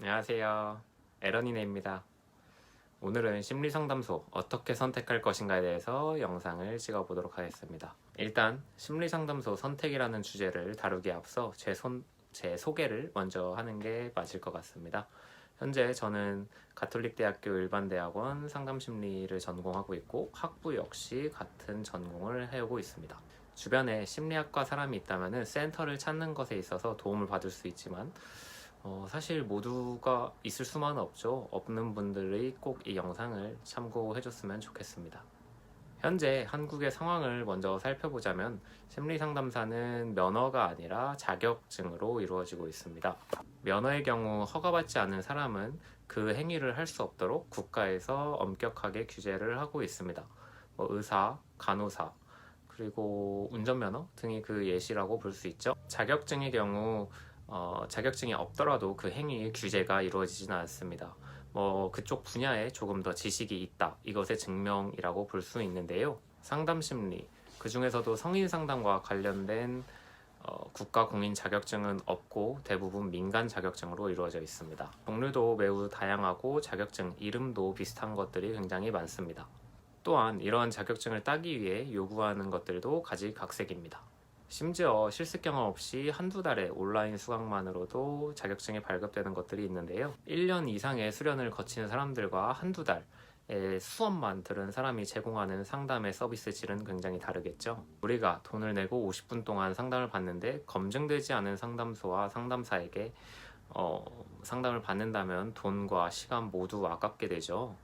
안녕하세요. 에런이네입니다. 오늘은 심리 상담소 어떻게 선택할 것인가에 대해서 영상을 찍어 보도록 하겠습니다. 일단 심리 상담소 선택이라는 주제를 다루기에 앞서 제, 손, 제 소개를 먼저 하는 게 맞을 것 같습니다. 현재 저는 가톨릭대학교 일반대학원 상담심리를 전공하고 있고 학부 역시 같은 전공을 해오고 있습니다. 주변에 심리학과 사람이 있다면 센터를 찾는 것에 있어서 도움을 받을 수 있지만 어, 사실 모두가 있을 수만은 없죠. 없는 분들이 꼭 이 영상을 참고해 줬으면 좋겠습니다. 현재 한국의 상황을 먼저 살펴보자면 심리 상담사는 면허가 아니라 자격증으로 이루어지고 있습니다. 면허의 경우 허가받지 않은 사람은 그 행위를 할 수 없도록 국가에서 엄격하게 규제를 하고 있습니다. 뭐 의사, 간호사, 그리고 운전면허 등이 그 예시라고 볼 수 있죠. 자격증의 경우 어, 자격증이 없더라도 그 행위의 규제가 이루어지지는 않습니다. 뭐 그쪽 분야에 조금 더 지식이 있다 이것의 증명이라고 볼 수 있는데요. 상담 심리 그 중에서도 성인 상담과 관련된 어, 국가 공인 자격증은 없고 대부분 민간 자격증으로 이루어져 있습니다. 종류도 매우 다양하고 자격증 이름도 비슷한 것들이 굉장히 많습니다. 또한 이러한 자격증을 따기 위해 요구하는 것들도 가지각색입니다. 심지어 실습 경험 없이 한두 달의 온라인 수강만으로도 자격증이 발급되는 것들이 있는데요. 1년 이상의 수련을 거친 사람들과 한두 달의 수업만 들은 사람이 제공하는 상담의 서비스 질은 굉장히 다르겠죠. 우리가 돈을 내고 50분 동안 상담을 받는데 검증되지 않은 상담소와 상담사에게 어, 상담을 받는다면 돈과 시간 모두 아깝게 되죠.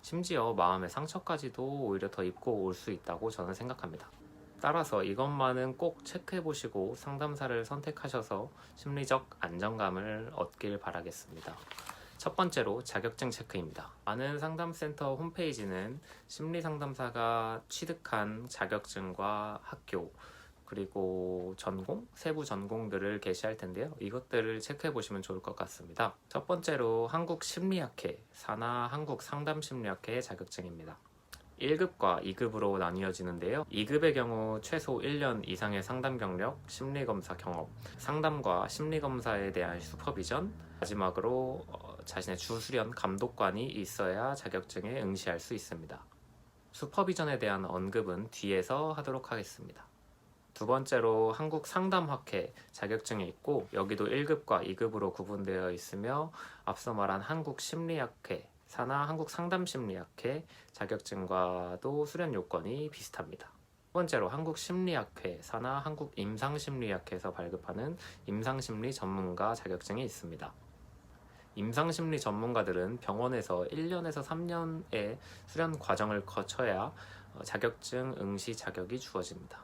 심지어 마음의 상처까지도 오히려 더 입고 올 수 있다고 저는 생각합니다. 따라서 이것만은 꼭 체크해 보시고 상담사를 선택하셔서 심리적 안정감을 얻길 바라겠습니다. 첫 번째로 자격증 체크입니다. 많은 상담센터 홈페이지는 심리 상담사가 취득한 자격증과 학교 그리고 전공, 세부 전공들을 게시할 텐데요. 이것들을 체크해 보시면 좋을 것 같습니다. 첫 번째로 한국 심리학회, 산하 한국 상담 심리학회 자격증입니다. 1급과 2급으로 나뉘어지는데요. 2급의 경우 최소 1년 이상의 상담 경력, 심리검사 경험, 상담과 심리검사에 대한 슈퍼비전, 마지막으로 어, 자신의 주수련 감독관이 있어야 자격증에 응시할 수 있습니다. 슈퍼비전에 대한 언급은 뒤에서 하도록 하겠습니다. 두 번째로 한국 상담학회 자격증이 있고 여기도 1급과 2급으로 구분되어 있으며 앞서 말한 한국 심리학회 산하 한국 상담심리학회 자격증과도 수련 요건이 비슷합니다. 첫 번째로 한국심리학회 산하 한국임상심리학회에서 발급하는 임상심리 전문가 자격증이 있습니다. 임상심리 전문가들은 병원에서 1년에서 3년의 수련 과정을 거쳐야 자격증 응시 자격이 주어집니다.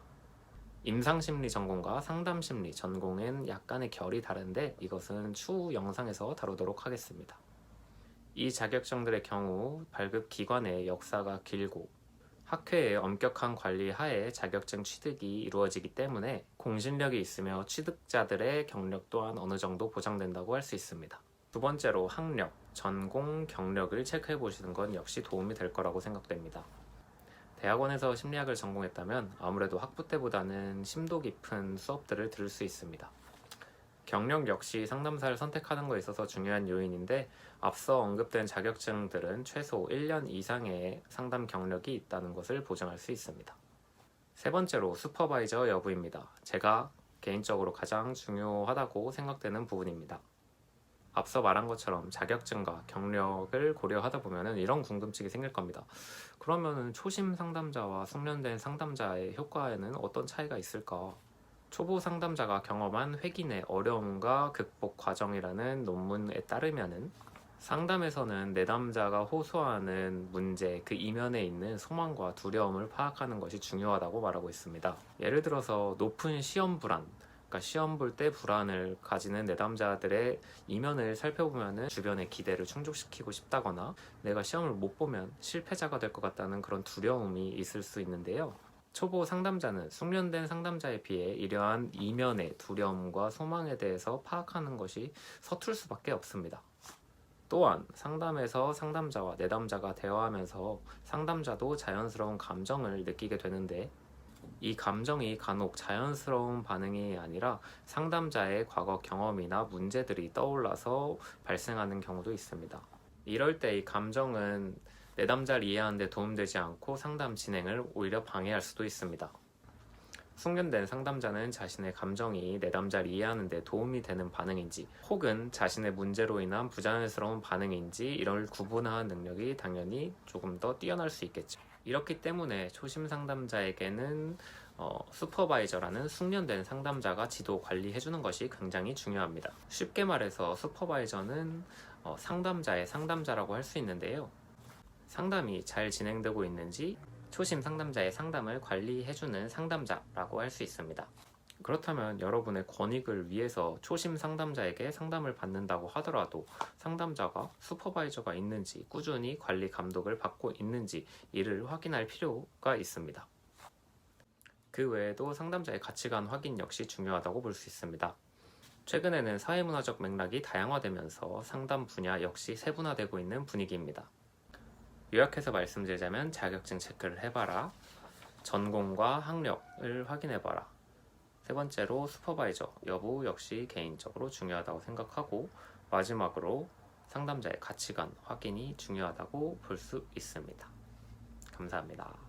임상심리 전공과 상담심리 전공은 약간의 결이 다른데 이것은 추후 영상에서 다루도록 하겠습니다. 이 자격증들의 경우 발급 기관의 역사가 길고 학회의 엄격한 관리 하에 자격증 취득이 이루어지기 때문에 공신력이 있으며 취득자들의 경력 또한 어느 정도 보장된다고 할 수 있습니다. 두 번째로 학력, 전공, 경력을 체크해 보시는 건 역시 도움이 될 거라고 생각됩니다. 대학원에서 심리학을 전공했다면 아무래도 학부 때보다는 심도 깊은 수업들을 들을 수 있습니다. 경력 역시 상담사를 선택하는 것에 있어서 중요한 요인인데 앞서 언급된 자격증들은 최소 1년 이상의 상담 경력이 있다는 것을 보장할 수 있습니다. 세 번째로 슈퍼바이저 여부입니다. 제가 개인적으로 가장 중요하다고 생각되는 부분입니다. 앞서 말한 것처럼 자격증과 경력을 고려하다 보면 이런 궁금증이 생길 겁니다. 그러면 초심 상담자와 숙련된 상담자의 효과에는 어떤 차이가 있을까? 초보 상담자가 경험한 회긴의 어려움과 극복 과정이라는 논문에 따르면은 상담에서는 내담자가 호소하는 문제 그 이면에 있는 소망과 두려움을 파악하는 것이 중요하다고 말하고 있습니다. 예를 들어서 높은 시험 불안, 그러니까 시험 볼 때 불안을 가지는 내담자들의 이면을 살펴보면 주변의 기대를 충족시키고 싶다거나 내가 시험을 못 보면 실패자가 될 것 같다는 그런 두려움이 있을 수 있는데요. 초보 상담자는 숙련된 상담자에 비해 이러한 이면의 두려움과 소망에 대해서 파악하는 것이 서툴 수밖에 없습니다. 또한 상담에서 상담자와 내담자가 대화하면서 상담자도 자연스러운 감정을 느끼게 되는데 이 감정이 간혹 자연스러운 반응이 아니라 상담자의 과거 경험이나 문제들이 떠올라서 발생하는 경우도 있습니다. 이럴 때 이 감정은 내담자를 이해하는 데 도움되지 않고 상담 진행을 오히려 방해할 수도 있습니다. 숙련된 상담자는 자신의 감정이 내담자를 이해하는 데 도움이 되는 반응인지 혹은 자신의 문제로 인한 부자연스러운 반응인지 이를 구분하는 능력이 당연히 조금 더 뛰어날 수 있겠죠. 이렇기 때문에 초심 상담자에게는 어, 슈퍼바이저라는 숙련된 상담자가 지도 관리해주는 것이 굉장히 중요합니다. 쉽게 말해서 슈퍼바이저는 어, 상담자의 상담자라고 할 수 있는데요. 상담이 잘 진행되고 있는지 초심 상담자의 상담을 관리해주는 상담자라고 할 수 있습니다. 그렇다면 여러분의 권익을 위해서 초심 상담자에게 상담을 받는다고 하더라도 상담자가 슈퍼바이저가 있는지 꾸준히 관리 감독을 받고 있는지 이를 확인할 필요가 있습니다. 그 외에도 상담자의 가치관 확인 역시 중요하다고 볼 수 있습니다. 최근에는 사회문화적 맥락이 다양화되면서 상담 분야 역시 세분화되고 있는 분위기입니다. 요약해서 말씀드리자면 자격증 체크를 해봐라. 전공과 학력을 확인해봐라. 세 번째로 슈퍼바이저 여부 역시 개인적으로 중요하다고 생각하고 마지막으로 상담자의 가치관 확인이 중요하다고 볼 수 있습니다. 감사합니다.